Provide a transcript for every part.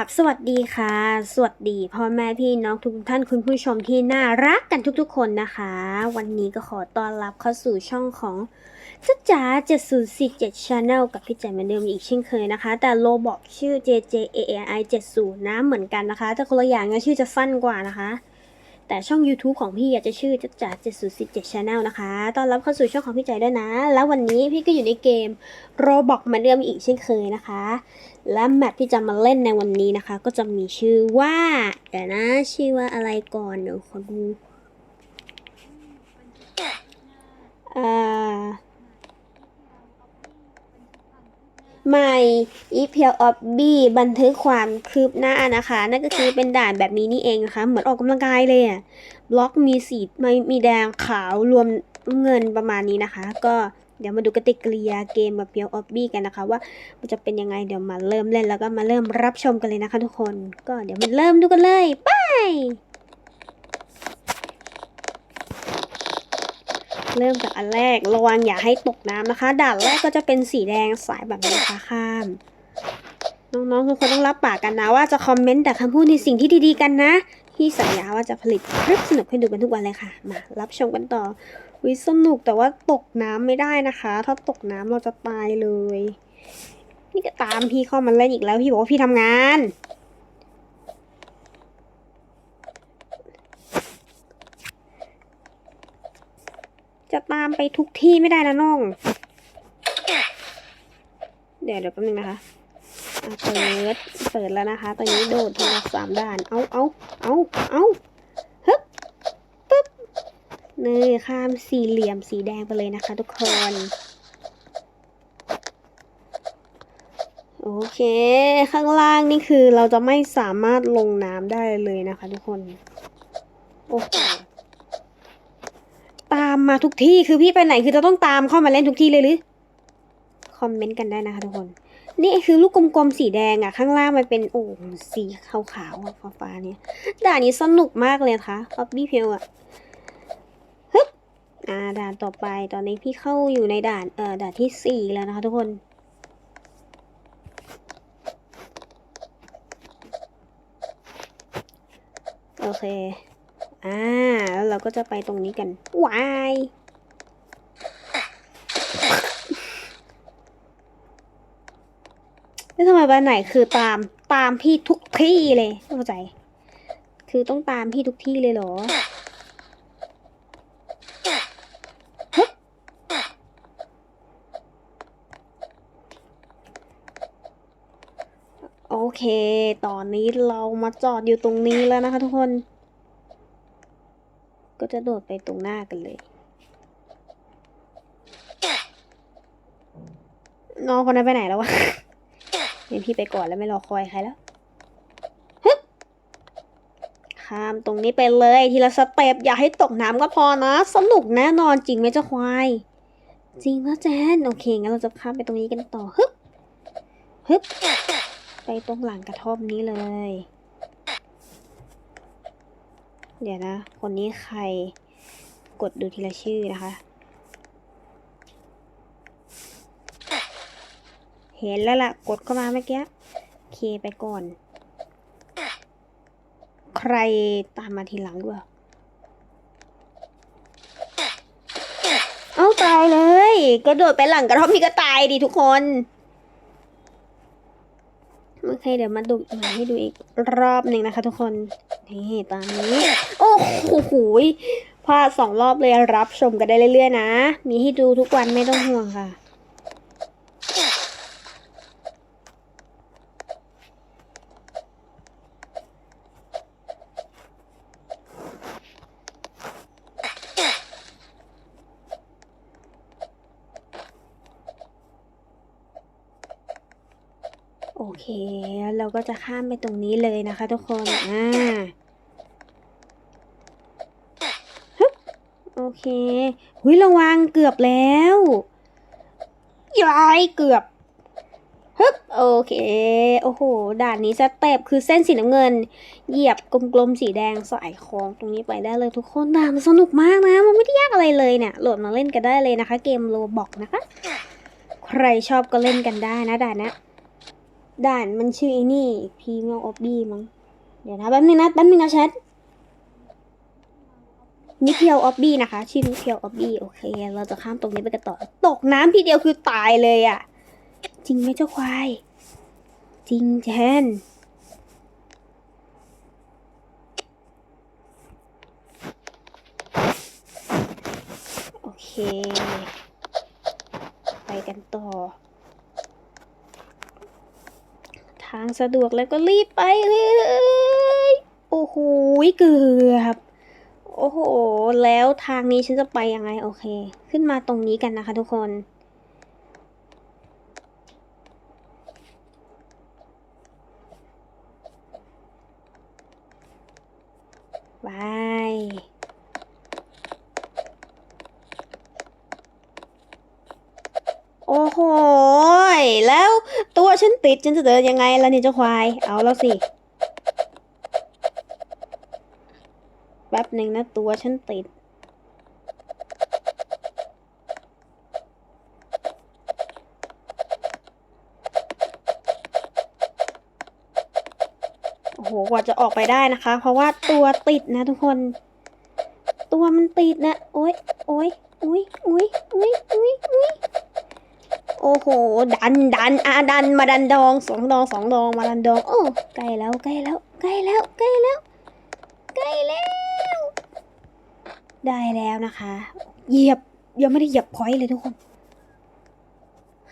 ราบสวัสดีค่ะ สวัสดีพ่อแม่พี่น้องทุกท่านคุณผู้ชมที่น่ารักกันทุกๆคนนะคะ วันนี้ก็ขอต้อนรับเข้าสู่ช่องของจ้าจ๋า7047 Channel กับพี่แจมเหมือนเดิมอีกเช่นเคยนะคะ แต่โลบอกชื่อ JJAAI 70นะเหมือนกันนะคะ แต่คนละอย่างนะชื่อจะสั้นกว่านะคะ แต่ช่อง YouTube ของพี่อยากจะชื่อจ้าจ๋า7047 Channel นะคะต้อนรับเข้าสู่ช่องของพี่ใจด้วยนะ แล้ววันนี้พี่ก็อยู่ในเกมโรบอกเหมือนเดิมอีกเช่นเคยนะคะ และแมปที่จะมาเล่นในวันนี้นะคะ ก็จะมีชื่อว่า เดี๋ยวนะ ชื่อว่าอะไรก่อนเดี๋ยวขอดูอ่า My e p l of B บันทึกความคืบหน้านะคะ นั่นก็คือเป็นด่านแบบนี้นี่เองนะคะ เหมือนออกกำลังกายเลยอะบล็อกมีสีไม่มีแดงขาวรวมเงินประมาณนี้นะคะ ก็เดี๋ยวมาดูกติกริยาเกมแบบเพียวออฟบี้กันนะคะ ว่ามันจะเป็นยังไงเดี๋ยวมาเริ่มเล่นแล้วก็มาเริ่มรับชมกันเลยนะคะทุกคน ก็เดี๋ยวมาเริ่มดูกันเลยไป เริ่มจากอันแรกระวังอย่าให้ตกน้ำนะคะ ด่านแรกก็จะเป็นสีแดงสายแบบนี้นะคะข้าม น้องๆทุกคนต้องรับปากกันนะว่าจะคอมเมนต์แต่คำพูดในสิ่งที่ดีๆกันนะ ที่สัญญาว่าจะผลิตคลิปสนุกให้ดูกันทุกวันเลยค่ะ มารับชมกันต่อวิสนุกแต่ว่าตกน้ำไม่ได้นะคะ ถ้าตกน้ำเราจะตายเลย นี่ก็ตามพี่เข้ามาเล่นอีกแล้วพี่บอกว่าพี่ทำงาน จะตามไปทุกที่ไม่ได้นะน้อง เดี๋ยวเดี๋ยวแป๊บนึงนะคะเปิดเปิดแล้วนะคะ ตอนนี้โดดทีละสามด่าน เอาเอาเอาเอาฮึบปึ๊บเนี่ข้ามสี่เหลี่ยมสีแดงไปเลยนะคะทุกคน โอเค ข้างล่างนี่คือเราจะไม่สามารถลงน้ำได้เลยนะคะทุกคน โอ้โห ตามมาทุกที่คือพี่ไปไหนคือจะต้องตามเข้ามาเล่นทุกที่เลยหรือคอมเมนต์กันได้นะคะทุกคน นี่คือลูกกลมๆสีแดงอะข้างล่างมันเป็นโอ่งสีขาวๆฟ้าๆเนี่ยด่านนี้สนุกมากเลยนะคะออบบี้เพลอะฮึบอ่าด่านต่อไปตอนนี้พี่เข้าอยู่ในด่านเอ่อด่านที่สี่แล้วนะคะทุกคนโอเค อ่า แล้วเราก็จะไปตรงนี้กันวายแล้วทำไมวันไหนคือตามตามพี่ทุกที่เลยเข้าใจ คือต้องตามพี่ทุกที่เลยเหรอโอเค ตอนนี้เรามาจอดอยู่ตรงนี้แล้วนะคะทุกคน จะโดดไปตรงหน้ากันเลย น้องคนนั้นไปไหนแล้ววะเดี๋ยวพี่ไปก่อนแล้วไม่รอคอยใครแล้วฮึข้ามตรงนี้ไปเลยทีละสเต็ปอย่าให้ตกน้ำก็พอนะ สนุกแน่นอนจริงไหมเจ้าควาย จริงแล้วแจนโอเคงั้นเราจะข้ามไปตรงนี้กันต่อฮึบฮึบไปตรงหลังกระท่อมนี้เลย เดี๋ยวนะ คนนี้ใคร กดดูทีละชื่อนะคะ เห็นแล้วล่ะ กดเข้ามาเมื่อกี้โอเคไปก่อน ใครตามมาทีหลังด้วยเอาตายเลยก็โดดไปหลังกระท่อมพี่ก็ตายดิทุกคน โอเคเดี๋ยวมาดูมาให้ดูอีกรอบหนึ่งนะคะ ทุกคนนี่ตามนี้ โอ้โหยพลาดสองรอบเลยรับชมกันได้เรื่อยๆนะ มีให้ดูทุกวันไม่ต้องห่วงค่ะ โอเค เราก็จะข้ามไปตรงนี้เลยนะคะ ทุกคน อ่าฮึบโอเค หุยระวังเกือบแล้วยายเกือบฮึบโอเค โอ้โห ด่านนี้สเต็ปคือเส้นสีน้ำเงิน เหยียบกลมๆสีแดงสายคล้องตรงนี้ไปได้เลยทุกคนด่านมันสนุกมากนะ มันไม่ได้ยากอะไรเลยเนี่ย โหลดมาเล่นกันได้เลยนะคะ เกมโลบอกนะคะ ใครชอบก็เล่นกันได้นะด่านนี้ ด่านมันชื่อไอ้นี่พีเมลออบบี้มั้งเดี๋ยวนะแป๊บนึงนะแป๊บนึงนะแชทนิเพียวออบบี้นะคะ ชื่อนิเพียวออบบี้โอเค เราจะข้ามตรงนี้ไปกันต่อ ตกน้ำทีเดียวคือตายเลยอะ่ะ จริงไหมเจ้าควาย จริงแทนโอเค ไปกันต่อ ทางสะดวกแล้วก็รีบไปเลยโอ้โหเกือบโอ้โห แล้วทางนี้ฉันจะไปยังไง โอเค ขึ้นมาตรงนี้กันนะคะทุกคน บายโอ้โห แล้ว ฉันติดฉันจะเดินยังไงล่ะเนี่ยเจ้าควาย เอาแล้วสิ แป๊บหนึ่งนะตัวฉันติด โอ้โห กว่าจะออกไปได้นะคะ เพราะว่าตัวติดนะทุกคน ตัวมันติดนะ โอ๊ยโอ๊ยอุ้ยอุ้ยอุ้ยอุ้ยอุ้ย โอ้โห ดันดันอะดันมาดันดองสองดองสองดองมาดันดอง โอ้ใกล้แล้วใกล้แล้วใกล้แล้วใกล้แล้วใกล้แล้ว ได้แล้วนะคะ เหยียบยังไม่ได้เหยียบพอยเลยทุกคน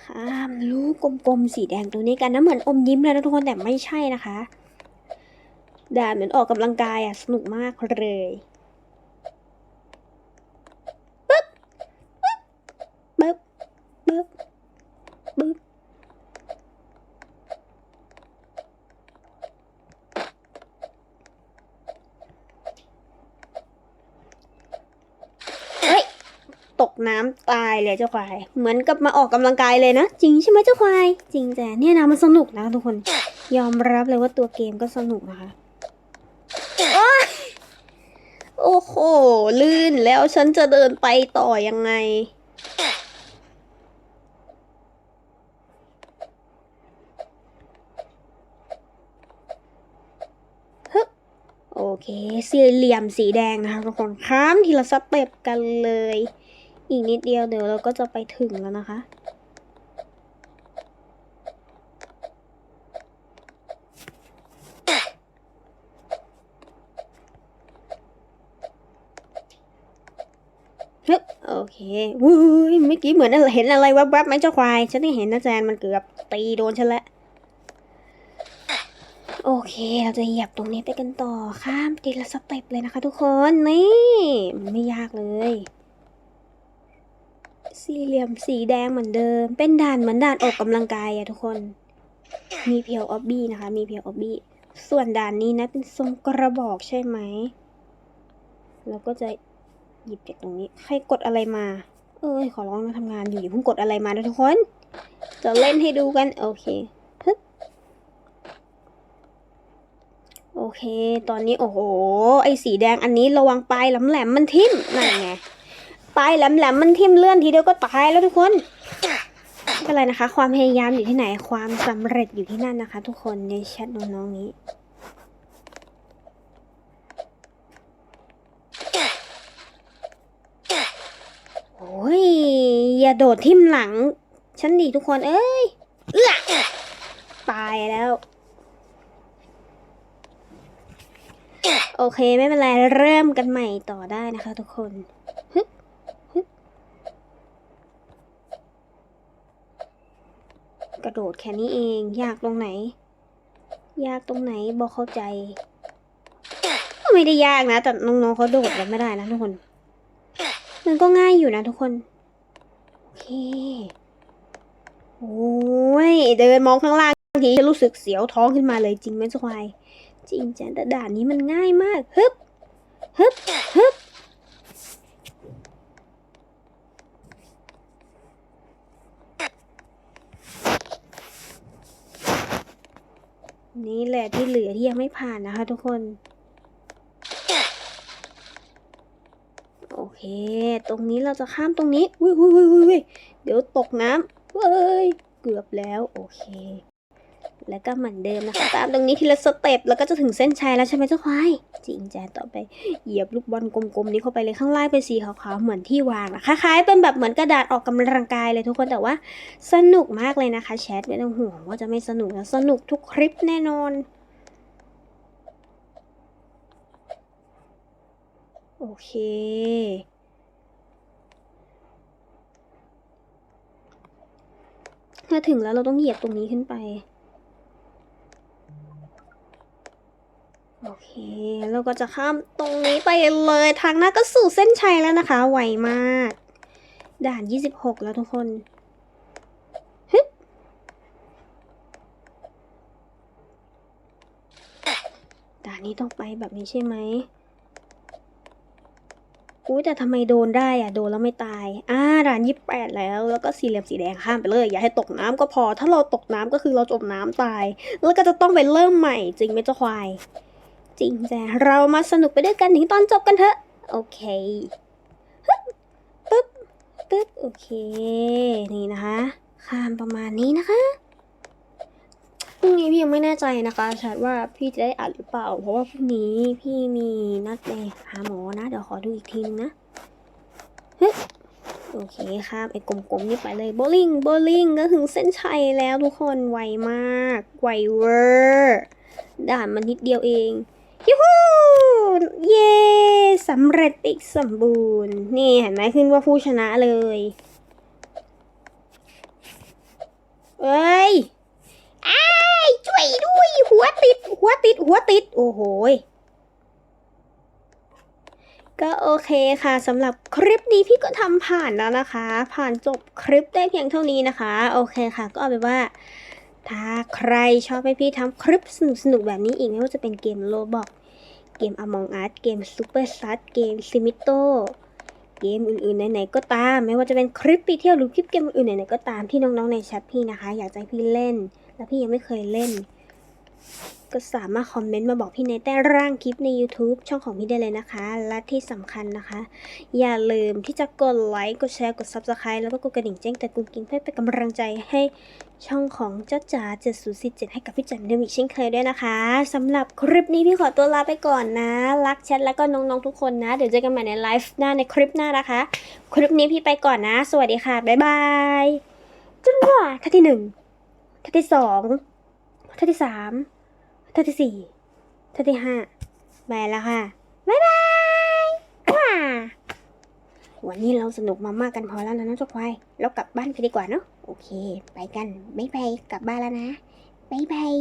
ข้ามลูกกลมๆสีแดงตัวนี้กันนะเหมือนอมยิ้มเลยนะทุกคนแต่ไม่ใช่นะคะด่านเหมือนออกกำลังกายอะสนุกมากเลยปึ๊บปึ๊บปึ๊บปึ๊บเฮ้ย ตก น้ำตายเลยเจ้าควาย เหมือนกับมาออกกำลังกายเลยนะ จริงใช่ไหมเจ้าควาย จริงแต่เนี่ยนะมันสนุกนะทุกคน ยอมรับเลยว่าตัวเกมก็สนุกนะคะ โอ้โห ลื่นแล้วฉันจะเดินไปต่อยังไง โอเค สี่เหลี่ยมสีแดงนะคะทุกคนข้ามทีละสเต็ปกันเลย อีกนิดเดียวเดี๋ยวเราก็จะไปถึงแล้วนะคะฮึบโอเควุ้ยเมื่อกี้เหมือนเห็นอะไรแวบๆไหมเจ้าควาย ฉันไม่เห็นนะแจนมันเกือบตีโดนฉันล้วโอเค เราจะเหยียบตรงนี้ไปกันต่อ ข้ามทีละสเต็ปเลยนะคะทุกคน นี่ มันไม่ยากเลย สี่เหลี่ยมสีแดงเหมือนเดิม เป็นด่านเหมือนด่านออกกำลังกายอะทุกคน มีเพียวออบบี้นะคะ มีเพียวออบบี้ ส่วนด่านนี้นะเป็นทรงกระบอกใช่ไหมแล้วก็จะหยิบจากตรงนี้ ใครกดอะไรมา เอ้ย ขอร้องนะทำงานอยู่อย่าเพิ่งกดอะไรมานะทุกคน จะเล่นให้ดูกัน โอเคฮึบโอเค ตอนนี้โอ้โห ไอ้สีแดงอันนี้ระวังปลายแหลมๆมันทิ่มนั่นไง ปลายแหลมๆมันทิ่มเลื่อนทีเดียวก็ตายแล้วทุกคนไม่เป็นไรนะคะ ความพยายามอยู่ที่ไหนความสำเร็จอยู่ที่นั่นนะคะ ทุกคนในแชทน้องๆนี้โอ้ยอย่าโดดทิ่มหลัง ฉันดีทุกคน เอ้ยตายแล้วโอเค ไม่เป็นไร เริ่มกันใหม่ต่อได้นะคะทุกคนฮึบฮึบ กระโดดแค่นี้เอง ยากตรงไหน ยากตรงไหนบอกเข้าใจก็ไม่ได้ยากนะ แต่น้องๆเขาโดดกันไม่ได้นะทุกคน มันก็ง่ายอยู่นะทุกคน โอเค โอ้ย เดินมองข้างล่างทีจะรู้สึกเสียวท้องขึ้นมาเลยจริงไหมเจ้าควาย จริงจังแต่ด่านนี้มันง่ายมาก ฮึบ ฮึบ ฮึบ นี่แหละที่เหลือที่ยังไม่ผ่านนะคะทุกคน โอเค ตรงนี้เราจะข้ามตรงนี้อุ้ยอุ้ยอุ้ยอุ้ยเดี๋ยวตกน้ำเฮ้ย เกือบแล้ว โอเค แล้วก็เหมือนเดิมนะคะตามตรงนี้ทีละสเต็ปแล้วก็จะถึงเส้นชัยแล้วใช่ไหมเจ้าควายจริงจ้ะต่อไปเหยียบลูกบอลกลมๆนี้เข้าไปเลยข้างล่างเป็นสีขาวๆเหมือนที่วางนะคล้ายๆเป็นแบบเหมือนกระดาษออกกำลังกายเลยทุกคนแต่ว่าสนุกมากเลยนะคะแชทไม่ต้องห่วงว่าจะไม่สนุกนะสนุกทุกคลิปแน่นอนโอเคถ้าถึงแล้วเราต้องเหยียบตรงนี้ขึ้นไป โอเค เราก็จะข้ามตรงนี้ไปเลยทางหน้าก็สู่เส้นชัยแล้วนะคะ ไวมาก ด่าน 26 แล้วทุกคนฮึด่านนี้ต้องไปแบบนี้ใช่ไหมอุ้ยแต่ทำไมโดนได้อะโดนแล้วไม่ตาย อ่าด่านยี่แปดแล้ว แล้วก็สี่เหลี่ยมสีแดงข้ามไปเลย อย่าให้ตกน้ำก็พอ ถ้าเราตกน้ำก็คือเราจมน้ำตาย แล้วก็จะต้องไปเริ่มใหม่จริงไหมเจ้าควาย จริงจ้ะเรามาสนุกไปด้วยกันถึงตอนจบกันเถอะ โอเคปึ๊บปึ๊บโอเค นี่นะคะ ข้ามประมาณนี้นะคะพรุ่งนี้พี่ยังไม่แน่ใจนะคะชัดว่าพี่จะได้อัดหรือเปล่า เพราะว่าพรุ่งนี้พี่มีนัดไปหาหมอนะ เดี๋ยวขอดูอีกทีนึงนะฮึโอเคครับไอ้กลมๆนี่ไปเลยโบลิ่งโบลิ่งก็ถึงเส้นชัยแล้วทุกคนไวมาก ไวเวอร์ด่านมันนิดเดียวเอง ยูฮูเย้สำเร็จอีกสมบูรณ์ นี่เห็นไหมขึ้นว่าผู้ชนะเลยเอ้ยไอ้ช่วยด้วย หัวติด หัวติด หัวติด โอ้โหก็โอเคค่ะสำหรับคลิปนี้พี่ก็ทำผ่านแล้วนะคะ ผ่านจบคลิปได้เพียงเท่านี้นะคะ โอเคค่ะ ก็เอาเป็นว่า ถ้าใครชอบให้พี่ทำคลิปสนุกๆแบบนี้อีกไม่ว่าจะเป็นเกมโลบอก เกม Among Us เกม Super s u t เกม Simito เกมอื่นๆไหนๆก็ตาม ไม่ว่าจะเป็นคลิปไปเที่ยวหรือคลิปเกมอื่นๆไหนๆก็ตามที่น้องๆในแชทพี่นะคะ อยากจะให้พี่เล่น แล้วพี่ยังไม่เคยเล่น ก็สามารถคอมเมนต์มาบอกพี่ในใต้ร่างคลิปใน YouTube ช่องของพี่ได้เลยนะคะ และที่สำคัญนะคะ อย่าลืมที่จะกดไลค์ กดแชร์ กด Subscribe แล้วก็กดกระดิ่งแจ้งเตือนกุ้งกิ้งเพื่อเป็นกำลังใจให้ช่องของเจ้าจ๋า7047 ให้กับพี่จันเดมอีกเช่นเคยด้วยนะคะสำหรับคลิปนี้พี่ขอตัวลาไปก่อนนะ รักแชทแล้วก็น้องๆทุกคนนะ เดี๋ยวเจอกันใหม่ในไลฟ์หน้าในคลิปหน้านะคะ คลิปนี้พี่ไปก่อนนะ สวัสดีค่ะ บ๊ายบายจุ๊บว่าท่าที่หนึ่งท่าที่สองท่าที่สาม ท่าที่สี่ท่าที่ห้าไปแล้วค่ะ บ๊ายบายวันนี้เราสนุกมามากกันพอแล้วนะน้องเจ้าควาย เรากลับบ้านกันดีกว่าเนาะ โอเค ไปกัน บ๊ายบาย กลับบ้านแล้วนะ บ๊ายบาย